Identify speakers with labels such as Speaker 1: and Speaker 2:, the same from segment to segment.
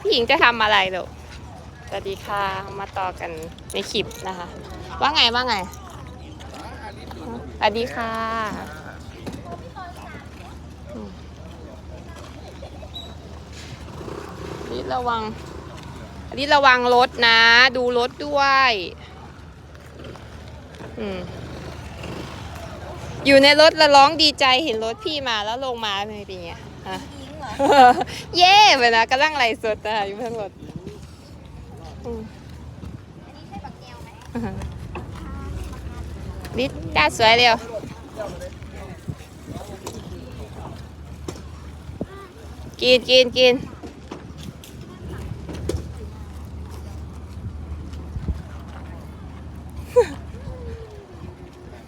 Speaker 1: พี่หญิงจะทำอะไรลูกสวัสดีค่ะ มาต่อกันในคลิปนะคะ ว่าไงว่าไง สวัสดีค่ะ นี่ระวังอันนี้ระวังรถนะ ดูรถด้วย อืมอยู่ในรถแล้วร้องดีใจเห็นรถพี่มาแล้วลงมาเป็นไงเป็นไงฮะ เย่ไปนะกำลังไล่สดนะอยู่บนรถอืมลิตตาสวยเดียวกินกินกิน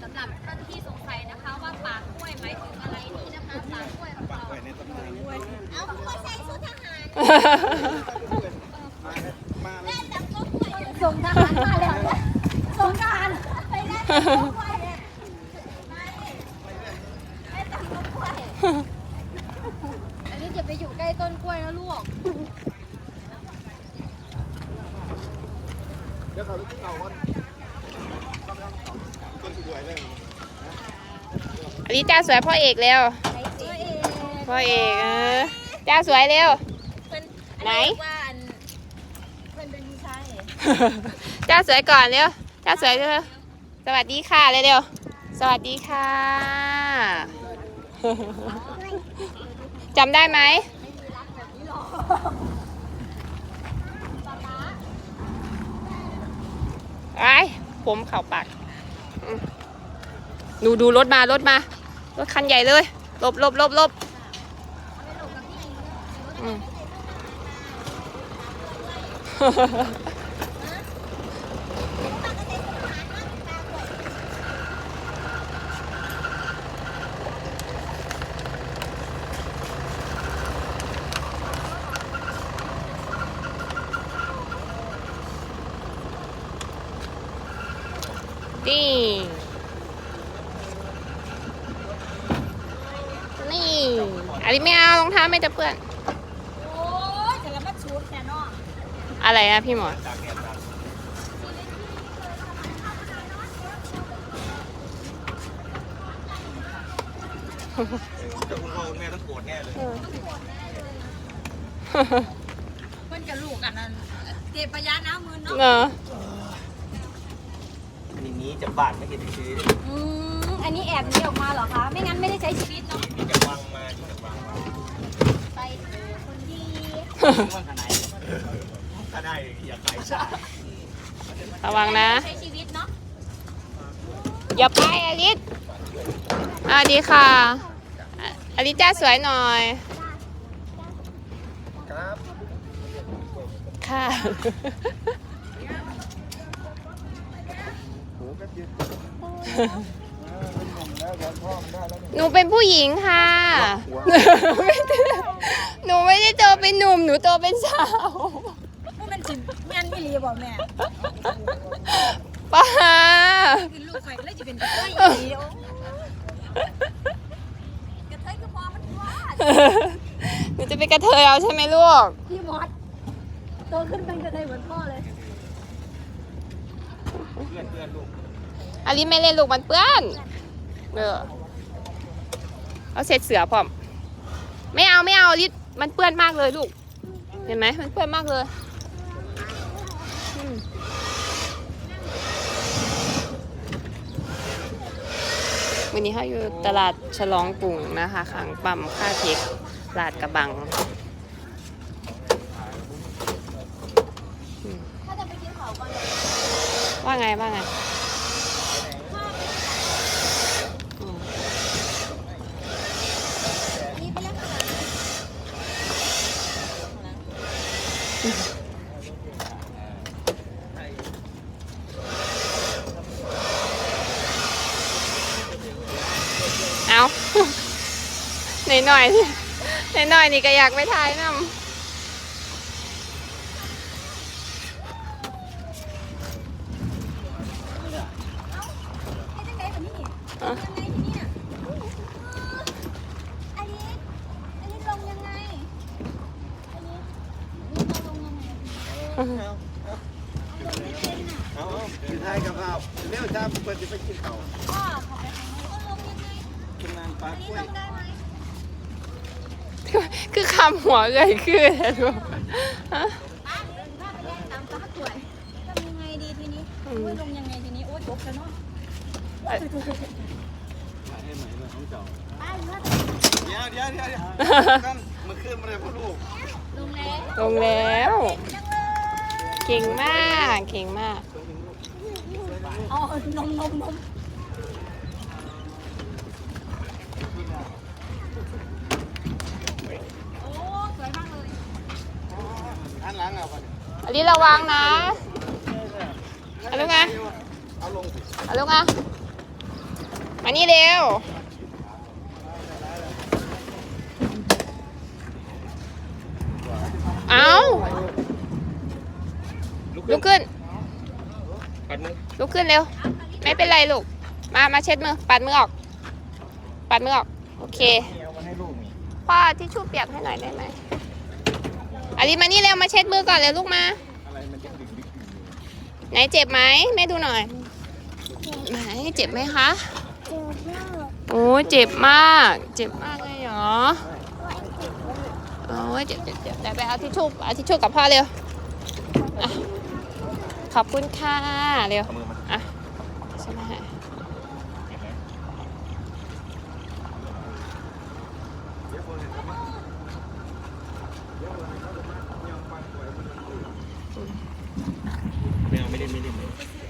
Speaker 2: สำหรับท่านที่สงสัยนะคะว่าปากกล้วยหมายถึงอะไรนี่นะคะปากกล้วยของเราเอากล้วยใส่ชุดทหารแม่จับกล้วย ส่งทหารมาแล้วส่งทหารไปได้จับกล้วยเนี่ยไม่แม่จับกล้วยอันนี้จะไปอยู่ใกล้ต้นกล้วยนะลูก
Speaker 1: อันนี้จ้าสวยพ่อเอกเร็วพ่อเอกเออจ้าสวยเร็ว ไหน
Speaker 2: ว่าอันเพิ่นเป็นผู้ชาย
Speaker 1: จ้าสวยก่อนเร็วเจ้าสวยเร็วสวัสดีค่ะเร็วๆสวัสดีค่ะจำได้ไหมไอ้ผมเข่าปากดูดูรถมารถมา รถคันใหญ่เลยลบลบลบลบอืม นี่ นี่ อันนี้ไม่เอารองเท้าไม่จะเปื้อน
Speaker 2: โอ้ยแต่ละมันชุดแน่นอน
Speaker 1: อะไรนะพี่หมอ
Speaker 3: เจ้าคุณพ่อคุณแม่ต้องโกรธแน่เลย
Speaker 2: เพิ่นกับลูกอันนั้นเก็บประยะน้ำมือเนาะ
Speaker 1: เนอะ
Speaker 3: นี่นี้จะบาดไม่เห็นซื้อ
Speaker 2: อืมอันนี้แอบหนี้ออกมาเหรอคะ ไม่งั้นไม่ได้ใช้ชีวิตเนาะ
Speaker 3: นี่จะวังมาที่จะวังมา
Speaker 2: ไปเถอะคนดี
Speaker 3: ว่าขนาดถ้า ได้อย่าขายชา
Speaker 1: ระวังนะ
Speaker 2: ใช้ชีวิตเนาะ
Speaker 1: อย่าไปอลิสอ่าดีค่ะอะอลิสจ้าสวยหน่อย
Speaker 3: ครับ
Speaker 1: ค่ะหนูเป็นผู้หญิงค่ะ หนูไม่ได้โตเป็นหนุ่ม หนูโตเป็นสาว
Speaker 2: ว่ามันจิ แม่นไม่รีบอกแม่
Speaker 1: ป้า
Speaker 2: คือลูกไข่แล้วจะเป็นกระเทยอีโอ้กระเทยคือพอมันว่า
Speaker 1: หนูจะเป็นกระเทยเอาใช่ไหมลูก
Speaker 2: พี่มอสโตขึ้นเป็นกระเทยเหมือนพ่อเลย
Speaker 3: เพื่อนเพื่อนลูก
Speaker 1: อลิสไม่เล่นลูกมันเปื้อนเออเอาเสร็จเสือพร้อม ไม่เอาไม่เอาอลิสมันเปื้อนมากเลยลูก เห็นไหมมันเปื้อนมากเลย วันนี้เขาอยู่ตลาดฉลองกรุงนะคะขังปั๊มค่าเทคลาดกระบัง
Speaker 2: ถ้าจะไปกินเขาก่อนเลย
Speaker 1: ว่าไงว่าไงอืม
Speaker 2: นี่ไปเล่นข้างหลัง
Speaker 1: เอา หน่อยหน่อยหน่อยหน่อยๆนี่ก็อยากไปถ่ายนำ
Speaker 2: ให้จังไดแบบนี้ยังไงทีเนี่ยอันนี้อันนี้ลงยังไงอันนี้นี่ลง
Speaker 3: เอากินไทยกับข้าวเร็วจ้าเปิดจะไปกินข้าว
Speaker 2: พ่อขอไปทางนี้ก็ลงยังไง
Speaker 3: กินนานปลา
Speaker 2: อันนี้
Speaker 3: กล้วย
Speaker 2: ลงได้ไหม
Speaker 1: คือคำหัวเอ่ยคืออะไรลูกฮะ
Speaker 2: อะถ้าไปแย่งตามปลาสวยทำยังไงดีทีนี้โอ้ยลงยังไงทีนี้ โอ้ยจบแล้วเนาะ
Speaker 3: ถ่ายให้หมเลยของเจ้า
Speaker 2: เมื่อ
Speaker 3: เดี๋ยวเดี๋ยวเดี๋ยวเดี๋ยวกันมันขึ้นมาเลยพ่อลูก
Speaker 2: ลงแล้ว
Speaker 1: ลงแล้ว
Speaker 2: เก่
Speaker 1: งมาก เก่งมาก
Speaker 2: อ๋อนมนมนมโอ้สวยมากเลย
Speaker 3: อันหลังเอาไป
Speaker 1: อันนี้ระวังนะเอาลูกมา
Speaker 3: เอาลงสิ
Speaker 1: เอาลูกมามานี่เร็วเอาลุกขึ้น
Speaker 3: ปัดมือ
Speaker 1: ลุกขึ้นเร็ว ไม่เป็นไรลูก มา มาเช็ดมือ ปัดมือออก ปัดมือออก โอเค
Speaker 3: เอามาให้ลูกนี่
Speaker 1: พ่อที่ชู่เปียกให้หน่อยได้ไหม อาลิมานี่เร็วมาเช็ดมือก่อนเร็วลูกมา
Speaker 3: อะไรมันจะดึกดึก
Speaker 1: ไหนเจ็บไหมแม่ดูหน่อยไหนเจ็บไหมคะ
Speaker 2: เจ็บมาก
Speaker 1: โอ้ยเจ็บมาก เจ็บมากเลยเหรอโอ้ยเจ็บเจ็บเจ็บเดี๋ยวไปเอาทิชชู่เอาทิชชู่กับพ่อเร็วอะขอบคุณค่ะเร็ว
Speaker 3: เอามือมา
Speaker 1: อะใช่ไหมฮะอืม
Speaker 3: ไม่เอาไม่ได้ไม่ได้
Speaker 1: ไม่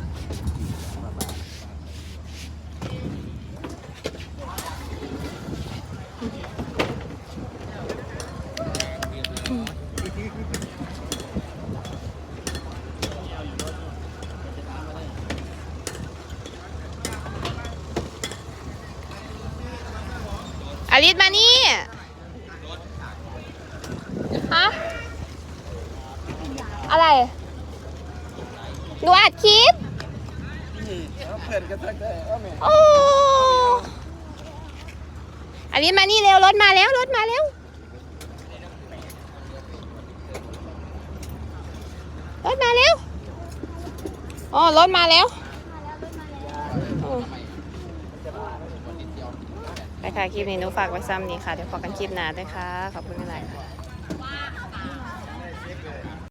Speaker 1: ลิสมานี่ฮะอะไรหนูอัดคลิป
Speaker 3: เอาเพื่อนกันทักได้เอาแม่
Speaker 1: โอ้อลิสมานี่เร็วรถมาแล้วรถมาแล้วรถมาแล้วอ๋อรถมาแล้วอืม ไปค่ะคลิปนี้หนูฝากไว้ซ้ำนี้ค่ะ เดี๋ยวพอกันคลิปหน้าด้วยค่ะ ขอบคุณหลายค่ะ